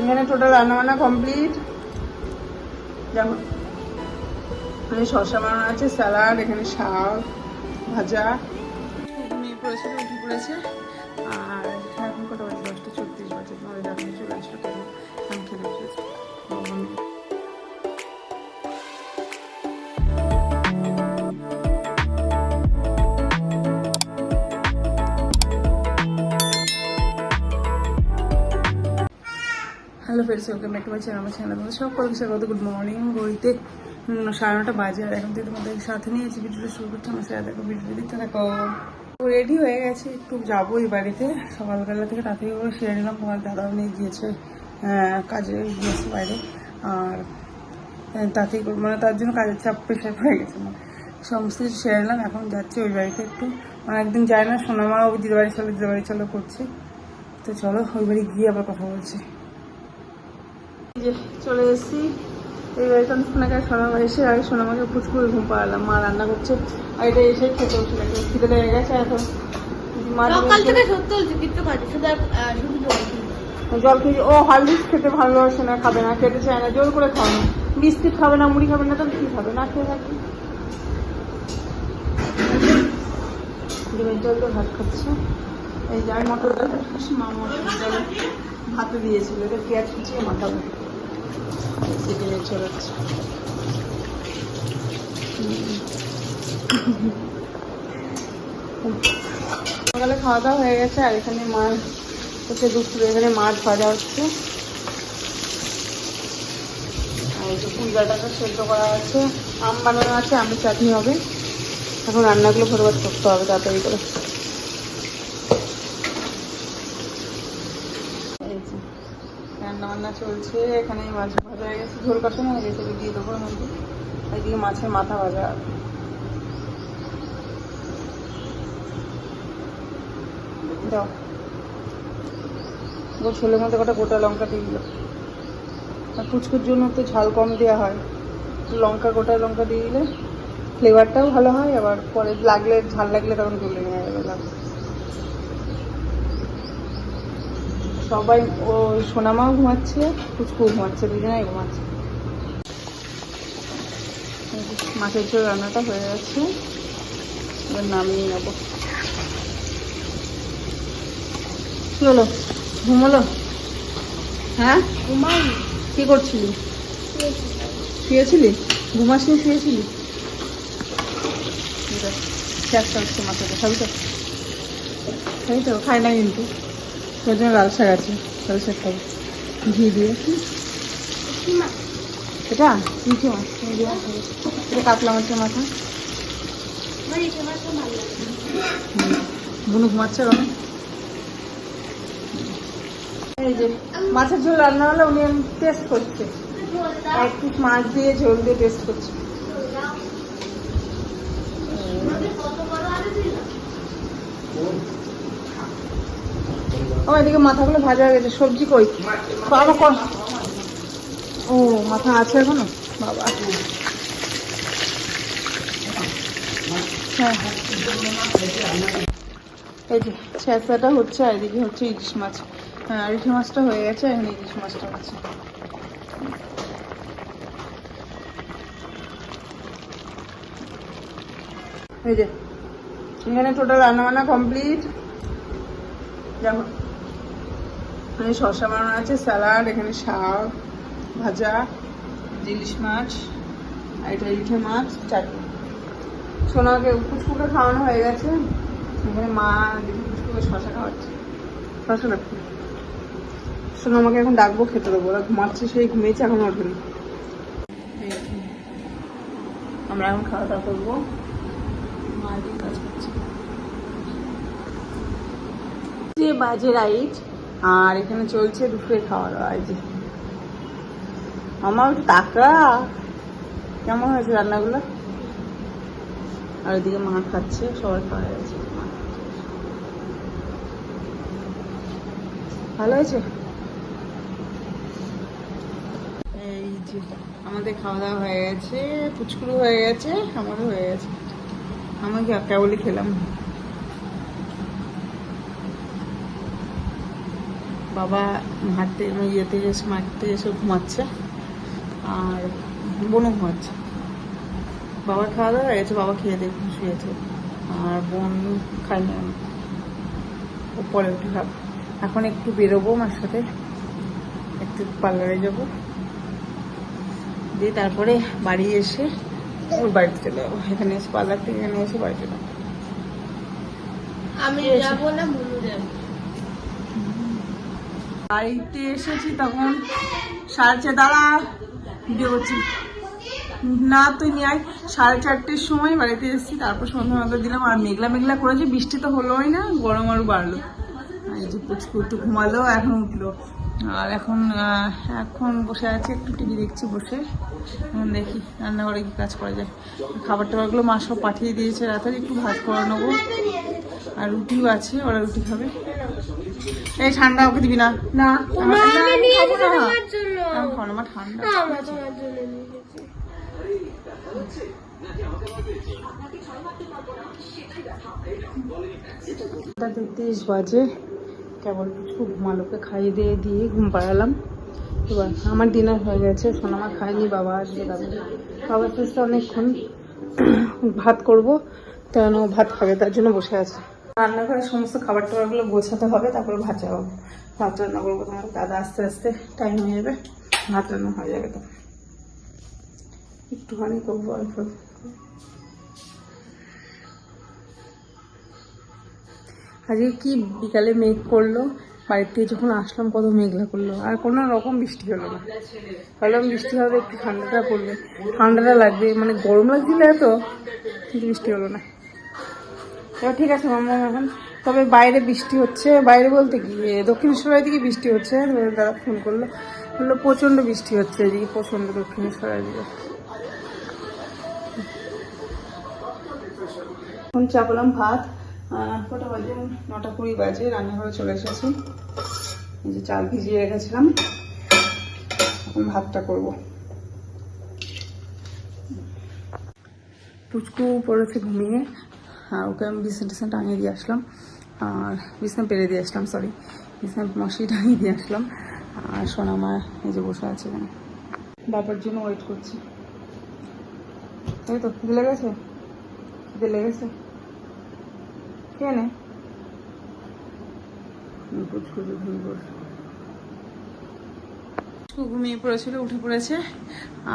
এখানে টোটাল রান্নাবান্না কমপ্লিট যেমন এখানে শসা বানানো আছে স্যালাড এখানে শাক, ভাজা। ঘুমিয়ে পড়েছে উঠে পড়েছে। আর এখন কটা বাজে? দশটা চব্বিশ বাজে আমাদের চলে আসলো। Friends welcome back to my channel আমার চ্যানেল তোমাদের সকলকে স্বাগত গুড মর্নিং ঘড়িতে সাড়ে নটা বাজে আর এখন থেকে তোমাদের সাথে নিয়েছি ভিডিওটা শুরু করছি আমার সাথে দেখো ভিডিও দিতে থাকো রেডি হয়ে গেছে একটু যাব এই বাড়িতে সকালবেলা থেকে তাড়াতাড়ি করে সেরে নিলাম তোমার দাদাও নিয়ে গিয়েছে কাজে গিয়েছে বাইরে আর তাতেই মানে তার জন্য কাজের চাপ প্রেশার হয়ে গেছে আমার সমস্ত কিছু সেরে নিলাম এখন যাচ্ছি ওই বাড়িতে একটু মানে একদিন যায় না সোনামাও দিদি বাড়ি চলো দিদি বাড়ি চলো করছে তো চলো ওই বাড়ি গিয়ে আবার কথা বলছি যে চলে এসেছি। এই অনেকক্ষণ আগে সোনামা এসে আগে সোনামাকে ফুচকুড়ি ঘুম পাড়ালাম। মা রান্না করছে। আর এটা এসে খেতে গেছে। খিদে লেগে গেছে এখন। সকাল থেকে সত্যি হচ্ছে কিচ্ছু খাচ্ছি শুধু শুধু জল খেয়ে ও হরলিক্স খেতে ভালোবাসে না খাবে না খেতে চায় না জোর করে খাওয়ানো। বিস্কিট খাবে না মুড়ি খাবে না তাহলে কি খাবে? না খেয়ে থাকি ডিমের জল দিয়ে ভাত খাচ্ছে। এই যে আমি মটর ডাল মা মটর ডাল ভাতে দিয়েছিল। এটা পেঁয়াজ কুচিয়ে মাখাবো সকালে খাওয়া দাওয়া হয়ে গেছে, আর এখানে মাছ দুপুরে এখানে মাছ ভাজা হচ্ছে। আর যে সেদ্ধ করা আছে, আম বানানো আছে, আমের চাটনি হবে। এখন রান্নাগুলো ভোরবার করতে হবে তাড়াতাড়ি করে এই যে রান্না চলছে এখানে মাছ ভাজা হয়ে গেছে। ঝোল কষানো হয়ে গেছে দিয়ে দেবো মধ্যে এদিকে মাছের মাথা ভাজা। দাও। গো ছোলের মধ্যে কটা গোটা লঙ্কা দিয়ে দিল। আর ফুচকুর জন্য তো ঝাল কম দেওয়া হয়। লঙ্কা, গোটা লঙ্কা দিয়ে দিলে ফ্লেভারটাও ভালো হয়, আবার পরে লাগলে, ঝাল লাগলে তখন দূর লেগে যাবে। লাগবে সবাই ও সোনামাও ঘুমাচ্ছে ফুচকু ঘুমাচ্ছে দুজনেই ঘুমাচ্ছে। মাছের ঝোল রান্নাটা হয়ে গেছে। এবার নামিয়ে নেব। কি হলো? ঘুমলো? হ্যাঁ? ঘুমাইনি। কি করছিলি? শুয়েছিলি? ঘুমাসনি শুয়েছিলি? চেষ্টা হচ্ছে মাথাটা খাবি তো? খাবি তো? খাই না কিন্তু। তোর জন্য লাল শাক আছে, লাল শাক খাব। ঘি দিয়ে। এটা? মিঠে মাছ। এটা কাতলা মাছের মাথা। আমার ইলিশ মাছটা বুনু ঘুমাচ্ছে কেন এই যে, মাছের ঝোল রান্না হলে উনি টেস্ট করছে। এক পিস মাছ দিয়ে ঝোল দিয়ে টেস্ট করছে ঝোল দাও। আমাকে কত বড় আলু দিল? ও এদিকে মাথাগুলো ভাজা হয়ে গেছে, সবজি কই? বাবা, কর। ও, মাথা আছে এখনও? বাবা। হ্যাঁ হ্যাঁ। এই যে, ছেঁচাটা হচ্ছে আর এদিকে হচ্ছে ইলিশ মাছ। হ্যাঁ ইলিশ মাছটা হয়ে গেছে, এখন ইলিশ মাছটা হচ্ছে। এই যে, এখানে টোটাল রান্না বান্না কমপ্লিট। যেমন এখানে শসা বানানো আছে, স্যালাড, এখানে শাক, ভাজা, ইলিশ মাছ, আর এটা ইলিশে মাছ, চাটনি। সোনাকে পুচকুকে খাওয়ানো হয়ে গেছে। এখানে মা দিদি পুচকুকে শশা খাওয়াচ্ছে। শশা রাখছি সোনা আমাকে এখন ডাকবো, খেতে দেবো। ওরা ঘুমাচ্ছে, সেই ঘুমিয়েছে, এখন ওঠেনি। আমরা এখন খাওয়া দাওয়া করব। মা কাজ করছে। যে বাজে রাইট আর এখানে চলছে দুপুরে খাওয়া দাওয়া যে। আমার টাকা কেমন হয়েছে রান্নাগুলো? আর ওইদিকে মা খাচ্ছে, সবাই খাওয়া গেছে ভালো হয়েছে? এই যে, আমাদের খাওয়া দাওয়া হয়ে গেছে পুচকুরু হয়ে গেছে, আমারও হয়ে গেছে। আমাকে কেবলই খেলাম? বাবা হাঁটতে ইয়েতে এসে মাঠতে এসে ঘুমাচ্ছে। আর বোনও ঘুমাচ্ছে। বাবার খাওয়া দাওয়া হয়ে গেছে বাবা খেয়ে দিয়ে শুয়েছে। আর বোন খাইনি ও পরে উঠে খাবে এখন একটু বেরোবো আমার সাথে। একটু পার্লারে যাব। দিয়ে তারপরে বাড়ি এসে ওর বাড়িতে চলে যাব। এখানে এসে পার্লার থেকে এখানে এসে বাড়ি চলে যাব। আমি যাব না যাব। বাড়িতে এসেছি তখন সাড়ে দাঁড়া, ভিডিও করছি। না, তুই নিয়ে আয়। সাড়ে চারটের সময় বাড়িতে এসেছি, তারপর সন্ধ্যা দিলাম। আর মেঘলা মেঘলা করেছে, বৃষ্টি তো হলোই না, গরম আরও বাড়লো। এই যে পুচকু একটু ঘুমালো, এখন উঠল। আর এখন এখন বসে আছে, একটু টিভি দেখছি বসে। এখন দেখি রান্নাঘরে কি কাজ করা যায়। খাবার টাবারগুলো মা সব পাঠিয়ে দিয়েছে রাতে, একটু ভাত করে নেব। আর রুটিও আছে, ওরা রুটি খাবে। এই ঠান্ডা ওকে দিবি না। না জন্য। আমার ঠান্ডা। আমরা তোমার জন্য নিয়ে এসেছি। তেত্রিশ বাজে। কেবল কিছু ঘুমালোকে খাইয়ে দিয়ে দিয়ে ঘুম পাড়ালাম। এবার আমার ডিনার হয়ে গেছে সোনামা খায়নি বাবা আসবে দাদা বাবা আসতে অনেকক্ষণ। ভাত করব কেন ভাত খাবে তার জন্য বসে আছে। রান্নাঘরে সমস্ত খাবার টাবারগুলো গোছাতে হবে, তারপরে ভাত চাপাবো ভাত রান্না করব, তোমার দাদা আস্তে আস্তে টাইম হয়ে যাবে ভাত রান্না হয়ে যাবে তো। একটুখানি করব অল্প। আজকে কি বিকালে মেঘ করল থেকে যখন আসলাম কত মেঘলা করল, আর কোনো রকম বৃষ্টি হলো না। ভাবলাম বৃষ্টি হবে, একটু ঠান্ডাটা পড়বে। ঠান্ডাটা লাগবে মানে গরম লাগছিল এত, কিন্তু বৃষ্টি হলো না। এবার ঠিক আছে মামা এখন তবে বাইরে বৃষ্টি হচ্ছে। বাইরে বলতে কি দক্ষিণেশ্বরের দিকে বৃষ্টি হচ্ছে। দাদা ফোন করল। বলল, প্রচণ্ড বৃষ্টি হচ্ছে এদিকে, প্রচণ্ড দক্ষিণেশ্বরের দিকে। এখন চাপলাম ভাত। কটা বাজে? নটা কুড়ি বাজে, রান্নাঘরে চলে এসেছি। এই যে চাল ভিজিয়ে রেখেছিলাম। এখন ভাতটা করব। পুচকু পড়েছে ঘুমিয়ে। আর ওকে আমি বিছনা টিছনা টাঙিয়ে দিয়ে আসলাম। আর বিছনা পেরে দিয়ে আসলাম সরি বিছনা মশি টাঙিয়ে দিয়ে আসলাম। আর সোনামা যে বসে আছে এখানে। বাবার জন্য ওয়েট করছি। তাই তো, খিদে লেগেছে? খিদে লেগেছে? কে নে। পুচকু যে ঘুমিয়ে পড়েছে পুচকু ঘুমিয়ে পড়েছিল উঠে পড়েছে।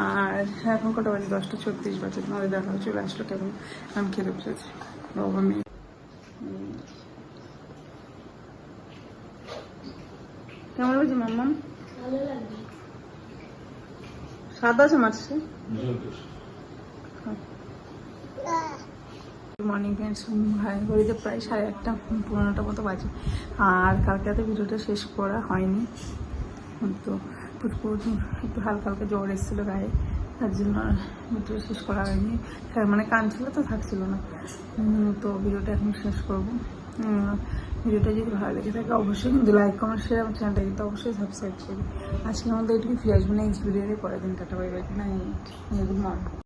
আর এখন কটা বাজে? দশটা ছত্রিশ বাজে। তোমাদের দেখা চলে আসলো কেমন? আমি খেতে বসেছি। বাবা মেয়ে। কেমন লাগছে মাম্মাম স্বাদ আছে গুড মর্নিং ফ্রেন্ডস ভাই ঘড়িতে প্রায় সাড়ে আটটা পনেরোটা মতো বাজে। আর কালকে রাতে ভিডিওটা শেষ করা হয়নি। তো পুচকু একটু হালকা হালকা জ্বর এসেছিল গায়ে তার জন্য ভিডিও শেষ করা হয়নি। হ্যাঁ, মানে কাঁদছিল তো থাকছিল না। তো ভিডিওটা এখন শেষ করব। ভিডিওটা যদি ভালো লেগে থাকে অবশ্যই কিন্তু লাইক কমেন্ট শেয়ার আমার চ্যানেলটা কিন্তু অবশ্যই সাবস্ক্রাইব করবে। আজকে আমাদের এটুকু ফিরে আসব নেক্সট ভিডিওতে পরের দিন tata bye bye night good morning